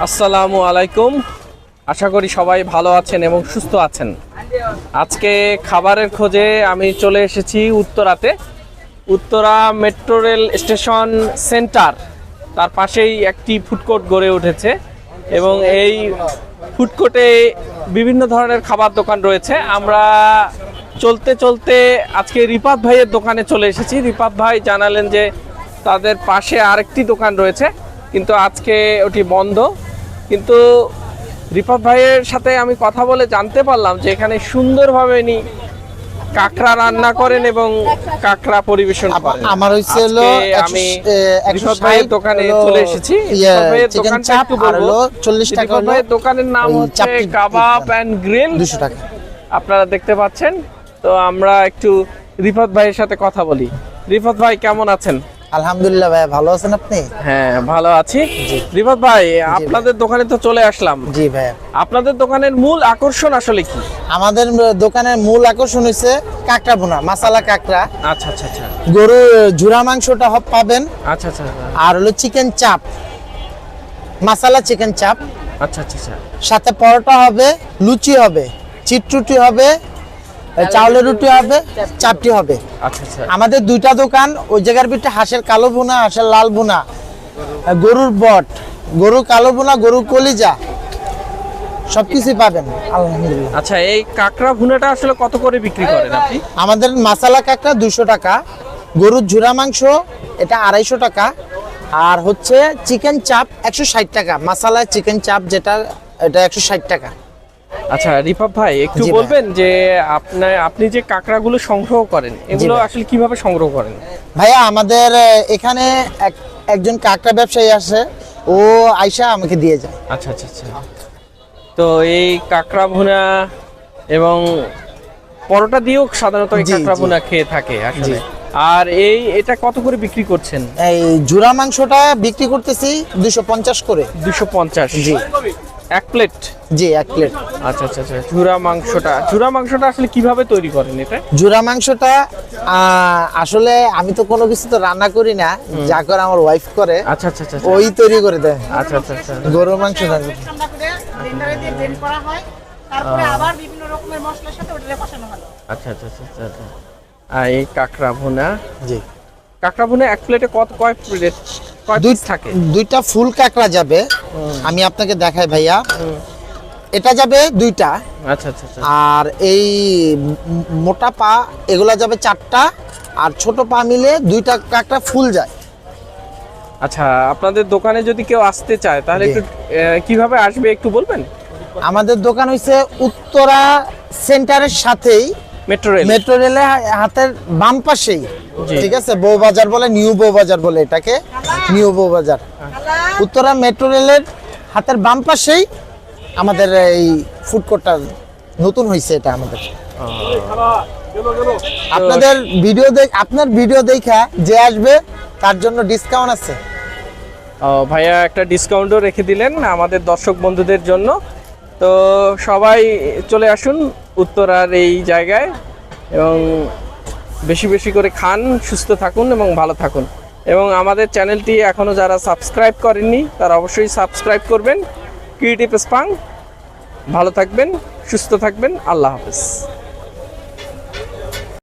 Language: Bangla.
আসসালামু আলাইকুম। আশা করি সবাই ভালো আছেন এবং সুস্থ আছেন। আজকে খাবারের খোঁজে আমি চলে এসেছি উত্তরাতে। Uttara metro rail station centre, তার পাশেই একটি ফুডকোর্ট গড়ে উঠেছে এবং এই ফুডকোর্টে বিভিন্ন ধরনের খাবার দোকান রয়েছে। আমরা চলতে চলতে আজকে রিপাত ভাইয়ের দোকানে চলে এসেছি। রিপাত ভাই জানালেন যে তাদের পাশে আরেকটি দোকান রয়েছে। কিন্তু আজকে ওটি বন্ধ। কিন্তু রিপাত ভাইয়ের সাথে আমি কথা বলে জানতে পারলাম যে এখানে সুন্দরভাবে নি কাঁকড়া রান্না করেন এবং কাঁকড়া পরিবেশন করেন। আমার হচ্ছে হলো আমি ভাইয়ের দোকানে চলে এসেছি। রিফাত ভাইয়ের দোকানটা একটু বলব। হলো চল্লিশ টাকা হলো দোকানের নাম হচ্ছে কাবাব অ্যান্ড গ্রিল দুশো টাকা। আপনারা দেখতে পাচ্ছেন। তো আমরা একটু রিফাত ভাইয়ের সাথে কথা বলি। রিফাত ভাই কেমন আছেন? আলহামদুলিল্লাহ ভাই ভালো আছেন আপনি? হ্যাঁ ভালো আছি। রিফাত ভাই আপনাদের দোকানে তো চলে আসলাম। জি ভাই আপনাদের দোকানের মূল আকর্ষণ আসলে কি? আমাদের দোকানের মূল আকর্ষণ হচ্ছে কাঁকড়া বোনা মাসালা কাঁকড়া। আচ্ছা আচ্ছা আচ্ছা। গরু ঝুরা মাংসটা হব পাবেন। আচ্ছা আচ্ছা আচ্ছা। আর হলো চিকেন চাপ মাসালা চিকেন চাপ। আচ্ছা আচ্ছা আচ্ছা। সাথে পরোটা হবে লুচি হবে চিটরুটি হবে চাউলের রুটি হবে চাপটি হবে। আচ্ছা আচ্ছা। আমাদের দুইটা দোকান ওই জায়গার ভিতরে হাঁসের কালো বোনা হাঁসের লাল বোনা গরুর বট গরু কালো বোনা গরু কলিজা সবকিছুই পাবেন আলহামদুলিল্লাহ। আচ্ছা এই কাঁকড়া ভুনাটা আসলে কত করে বিক্রি করেন আপনি? আমাদের মাসালা কাঁকড়া দুশো টাকা গরুর ঝুরা মাংস এটা আড়াইশো টাকা আর হচ্ছে চিকেন চাপ একশো ষাট টাকা মাসালা চিকেন চাপ যেটা এটা একশো ষাট টাকা। আচ্ছা রিপাপ ভাই একটু বলবেন যে আপনার আপনি যে কাঁকড়াগুলো সংগ্রহ করেন এগুলো আসলে কীভাবে সংগ্রহ করেন? ভাইয়া আমাদের এখানে এক- একজন কাঁকড়া ব্যবসায়ী আছে ও আইসা আমাকে দিয়ে যায়। আচ্ছা আচ্ছা আচ্ছা। তো এই কাঁকড়া ভুনা এবং পরোটা দিয়েও সাধারণত এই কাঁকড়া। ভুনা খেয়ে থাকে আসলে। আর এই এটা কত করে বিক্রি করছেন? এই জোড়া মাংসটা বিক্রি করতেছি দুশো পঞ্চাশ করে। দুশো পঞ্চাশ। জি। এক প্লেট জি এক প্লেট আচ্ছা আচ্ছা আচ্ছা। চূড়া মাংসটা। চূড়া মাংসটা আসলে কীভাবে তৈরি করেন এটা? জুরা মাংসটা আসলে আমি তো কোনো কিছু তো রান্না করি না যা করে আমার ওয়াইফ করে আচ্ছা আচ্ছা আচ্ছা আচ্ছা। ওই তৈরি করে দেয়। আচ্ছা আচ্ছা আচ্ছা। গরুর মাংস করে ব্লেন্ডারে দিয়ে ব্লেন্ড করা হয়। তারপরে আবার বিভিন্ন রকমের মশলার সাথে ওটা কষানো হলো আচ্ছা আচ্ছা আচ্ছা আচ্ছা, আচ্ছা। এই কাঁকড়া ভুনা? জি। কাঁকড়া ভুনা এক প্লেটে কত কয় প্লেট দুই থাকে? দুইটা ফুল কাঁকড়া যাবে। আমি আপনাকে দেখাই ভাইয়া। এটা যাবে দুইটা। আচ্ছা আচ্ছা আচ্ছা। আর এই মোটা পা এগুলা যাবে চারটা। আর ছোট পা মিলে দুইটা কাঁকড়া ফুল যায়। আচ্ছা আপনাদের দোকানে যদি কেউ আসতে চায় তাহলে। একটু কীভাবে আসবে একটু বলবেন? আমাদের দোকান হইছে উত্তরা সেন্টারের সাথেই। Metro rail? মেট্রো রেলের হাতের বাম পাশেই ঠিক আছে? বউবাজার বলে নিউ বউবাজার বলে এটাকে নিউ বউবাজার। উত্তরা মেট্রো রেলের হাতের বাম পাশেই আমাদের এই ফুড কোর্টটা নতুন হয়েছে এটা আমাদের। আপনাদের ভিডিও দেখ আপনার ভিডিও দেখা যে আসবে তার জন্য ডিসকাউন্ট আছে। ও, ভাইয়া একটা ডিসকাউন্টও রেখে দিলেন আমাদের দর্শক বন্ধুদের জন্য। তো সবাই চলে আসুন উত্তরার এই জায়গায় এবং বেশি বেশি করে খান, সুস্থ থাকুন এবং ভালো থাকুন। এবং আমাদের চ্যানেলটি এখনও যারা সাবস্ক্রাইব করেননি, তারা অবশ্যই সাবস্ক্রাইব করবেন। ক্রিয়েটিভ স্পাং ভালো থাকবেন, সুস্থ থাকবেন, আল্লাহ হাফেজ।